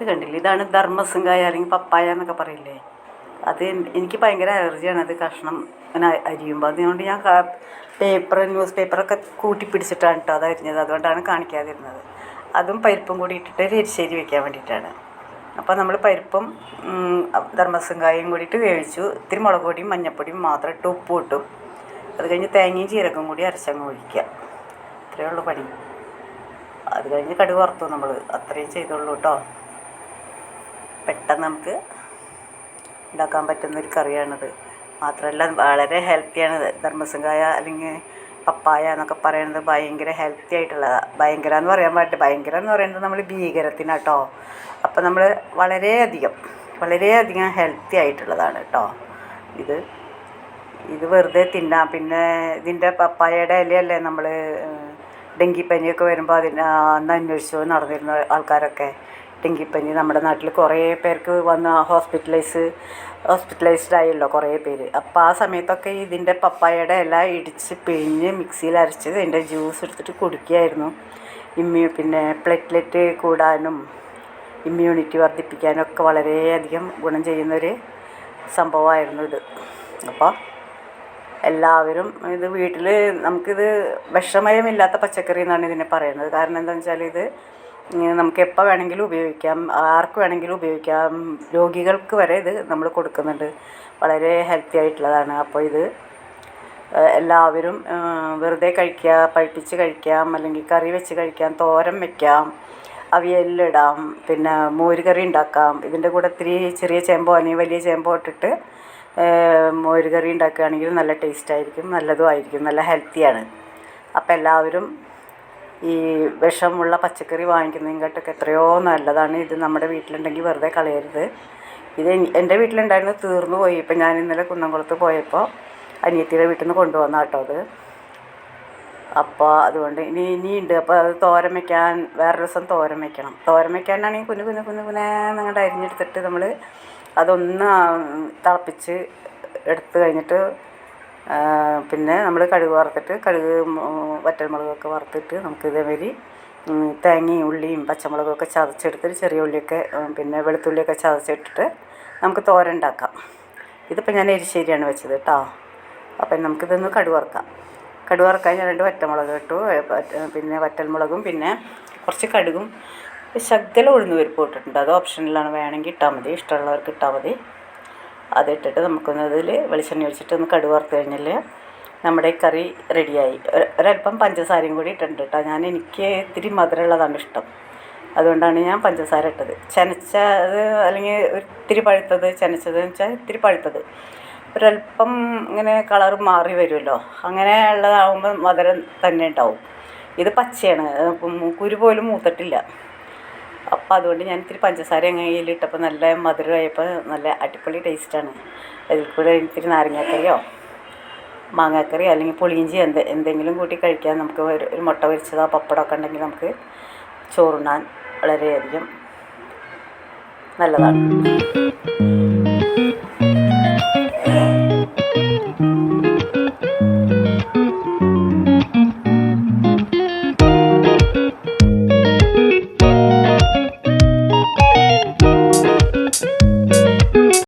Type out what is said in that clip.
ഇത് കണ്ടില്ലേ? ഇതാണ് ധർമ്മസിംഗായ അല്ലെങ്കിൽ പപ്പായ എന്നൊക്കെ പറയില്ലേ? അത് എനിക്ക് ഭയങ്കര അലർജിയാണ്. അത് കഷ്ണം ഇങ്ങനെ അരിയുമ്പോൾ അതുകൊണ്ട് ഞാൻ പേപ്പർ ന്യൂസ് പേപ്പറൊക്കെ കൂട്ടി പിടിച്ചിട്ടാണ് കേട്ടോ അത് അരിഞ്ഞത്. അതുകൊണ്ടാണ് കാണിക്കാതിരുന്നത്. അതും പരിപ്പും കൂടി ഇട്ടിട്ട് എരിശ്ശേരി വെക്കാൻ വേണ്ടിയിട്ടാണ്. അപ്പോൾ നമ്മൾ പരിപ്പും ധർമ്മസംഗായും കൂടിയിട്ട് വേവിച്ചു. ഇത്തിരി മുളക് പൊടിയും മഞ്ഞൾപ്പൊടിയും മാത്രം ഇട്ട് ഉപ്പും ഇട്ടു. അത് കഴിഞ്ഞ് തേങ്ങയും ജീരകവും കൂടി അരച്ചങ്ങ് ഒഴിക്കുക. ഇത്രയേ ഉള്ളൂ പണി. അത് കഴിഞ്ഞ് കടുക് വറുത്തു നമ്മൾ അത്രയും ചെയ്തുള്ളൂ കേട്ടോ. പെട്ടെന്ന് നമുക്ക് ഉണ്ടാക്കാൻ പറ്റുന്ന ഒരു കറിയാണിത്. മാത്രമല്ല വളരെ ഹെൽത്തിയാണ് ധർമ്മസംഗായ അല്ലെങ്കിൽ പപ്പായ എന്നൊക്കെ പറയുന്നത് ഭയങ്കര ഹെൽത്തി ആയിട്ടുള്ളതാണ് ഭയങ്കര എന്ന് പറയാൻ പാടില്ല. ഭയങ്കര എന്ന് പറയുന്നത് നമ്മൾ ഭീകരത്തിനാട്ടോ. അപ്പം നമ്മൾ വളരെയധികം വളരെയധികം ഹെൽത്തി ആയിട്ടുള്ളതാണ് കേട്ടോ ഇത് ഇത് വെറുതെ തിന്നാം. പിന്നെ ഇതിന്റെ പപ്പായയുടെ ഇലയല്ലേ നമ്മൾ ഡെങ്കിപ്പനിയൊക്കെ വരുമ്പോൾ അതിന് അന്ന് അന്വേഷിച്ചു നടന്നിരുന്ന ആൾക്കാരൊക്കെ. ഡെങ്കിപ്പനി നമ്മുടെ നാട്ടിൽ കുറേ പേർക്ക് വന്ന് ഹോസ്പിറ്റലൈസ് ഹോസ്പിറ്റലൈസ്ഡ് ആയല്ലോ കുറേ പേര്. അപ്പോൾ ആ സമയത്തൊക്കെ ഇതിന്റെ പപ്പായയുടെ ഇല ഇടിച്ച് പിഴിഞ്ഞ് മിക്സിയിൽ അരച്ച് ഇതിന്റെ ജ്യൂസ് എടുത്തിട്ട് കുടിക്കുകയായിരുന്നു. ഇമ്മ്യൂ പിന്നെ പ്ലേറ്റ്ലെറ്റ് കൂടാനും ഇമ്മ്യൂണിറ്റി വർദ്ധിപ്പിക്കാനും ഒക്കെ വളരെയധികം ഗുണം ചെയ്യുന്നൊരു സംഭവമായിരുന്നു ഇത്. അപ്പോൾ എല്ലാവരും ഇത് വീട്ടിൽ നമുക്കിത് വിഷമയമില്ലാത്ത പച്ചക്കറി എന്നാണ് ഇതിനെ പറയുന്നത്. കാരണം എന്താണെന്ന് വെച്ചാൽ ഇത് നമുക്ക് എപ്പോൾ വേണമെങ്കിലും ഉപയോഗിക്കാം ആർക്ക് വേണമെങ്കിലും ഉപയോഗിക്കാം രോഗികൾക്ക് വരെ ഇത് നമ്മൾ കൊടുക്കുന്നുണ്ട്. വളരെ ഹെൽത്തി ആയിട്ടുള്ളതാണ്. അപ്പോൾ ഇത് എല്ലാവരും വെറുതെ കഴിക്കുക പഴുപ്പിച്ച് കഴിക്കാം അല്ലെങ്കിൽ കറി വെച്ച് കഴിക്കാം തോരൻ വെക്കാം അവിയലിലിടാം പിന്നെ മോര് കറി ഉണ്ടാക്കാം. ഇതിന്റെ കൂടെ ഇത്തിരി ചെറിയ ചേമ്പോ അല്ലെങ്കിൽ വലിയ ചേമ്പോ ഇട്ടിട്ട് മോര് കറി ഉണ്ടാക്കുകയാണെങ്കിൽ നല്ല ടേസ്റ്റ് ആയിരിക്കും നല്ലതും ആയിരിക്കും നല്ല ഹെൽത്തിയാണ് അപ്പോൾ എല്ലാവരും ഈ വിഷമുള്ള പച്ചക്കറി വാങ്ങിക്കുന്നതിനെക്കാട്ടൊക്കെ എത്രയോ നല്ലതാണ്. ഇത് നമ്മുടെ വീട്ടിലുണ്ടെങ്കിൽ വെറുതെ കളയരുത്. ഇത് എന്റെ വീട്ടിലുണ്ടായിരുന്നു തീർന്നു പോയി. ഇപ്പം ഞാൻ ഇന്നലെ കുന്നംകുളത്ത് പോയപ്പോൾ അനിയത്തിയുടെ വീട്ടിൽ നിന്ന് കൊണ്ടുവന്ന കേട്ടോ അത്. അപ്പോൾ അതുകൊണ്ട് ഇനി ഇനിയുണ്ട്. അപ്പോൾ അത് തോരൻ വയ്ക്കാൻ വേറെ ദിവസം തോരൻ വയ്ക്കണം തോരൻ വയ്ക്കാനാണെങ്കിൽ കുഞ്ഞു കുഞ്ഞു കുഞ്ഞു കുഞ്ഞാന്നങ്ങോട്ട് അരിഞ്ഞെടുത്തിട്ട് നമ്മൾ അതൊന്ന് തിളപ്പിച്ച് എടുത്ത് കഴിഞ്ഞിട്ട് പിന്നെ നമ്മൾ കടുക് വറുത്തിട്ട് കടുക് വറ്റൽമുളകൊക്കെ വറുത്തിട്ട് നമുക്ക് ഇതേമാതിരി തേങ്ങയും ഉള്ളിയും പച്ചമുളകൊക്കെ ചതച്ചെടുത്തിട്ട് ചെറിയ ഉള്ളിയൊക്കെ പിന്നെ വെളുത്തുള്ളിയൊക്കെ ചതച്ചിട്ടിട്ട് നമുക്ക് തോരൻ ഉണ്ടാക്കാം. ഇതിപ്പോൾ ഞാൻ എരിശ്ശേരിയാണ് വെച്ചത് കേട്ടോ അപ്പം നമുക്കിതൊന്ന് കടുക് വറുക്കാം. വറുക്കാൻ ഞാൻ രണ്ട് വറ്റമുളക് ഇട്ടു. പിന്നെ വറ്റൽമുളകും പിന്നെ കുറച്ച് കടുകും. ശകലം ഉഴുന്ന് പരിപ്പ് ഇട്ടിട്ടുണ്ട്. അത് ഓപ്ഷനിലാണ് വേണമെങ്കിൽ ഇട്ടാൽ മതി. ഇഷ്ടമുള്ളവർക്ക് ഇട്ടാൽ മതി. അതിട്ടിട്ട് നമുക്കൊന്ന് അതിൽ വെളിച്ചെണ്ണ ഒഴിച്ചിട്ട് ഒന്ന് കടുക് വറുത്ത് കഴിഞ്ഞാൽ നമ്മുടെ കറി റെഡിയായി. ഒരു- ഒരല്പം പഞ്ചസാരയും കൂടി ഇട്ടിട്ടുണ്ട് കേട്ടോ ഞാൻ എനിക്ക് ഇത്തിരി മധുരമുള്ളതാണ് ഇഷ്ടം. അതുകൊണ്ടാണ് ഞാൻ പഞ്ചസാര ഇട്ടത്. ചനച്ചത് അല്ലെങ്കിൽ ഒത്തിരി പഴുത്തത് ചനച്ചത് വെച്ചാൽ ഇത്തിരി പഴുത്തത്. ഒരല്പം ഇങ്ങനെ കളർ മാറി വരുമല്ലോ. അങ്ങനെ ഉള്ളതാകുമ്പോൾ മധുരം തന്നെ ഉണ്ടാവും. ഇത് പച്ചയാണ്. കുരു പോലും മൂത്തിട്ടില്ല. അപ്പോൾ അതുകൊണ്ട് ഞാൻ ഇത്തിരി പഞ്ചസാര അങ്ങയിലിട്ടപ്പോൾ നല്ല മധുരമായപ്പോൾ നല്ല അടിപൊളി ടേസ്റ്റാണ്. അതിൽ കൂടെ ഇത്തിരി നാരങ്ങാക്കറിയോ മാങ്ങാക്കറി അല്ലെങ്കിൽ പുളിയിഞ്ചി എന്ത് എന്തെങ്കിലും കൂട്ടി കഴിക്കാൻ നമുക്ക് ഒരു ഒരു മുട്ട പൊരിച്ചതോ പപ്പടമൊക്കെ ഉണ്ടെങ്കിൽ നമുക്ക് ചോറുണ്ണാൻ വളരെയധികം നല്ലതാണ്.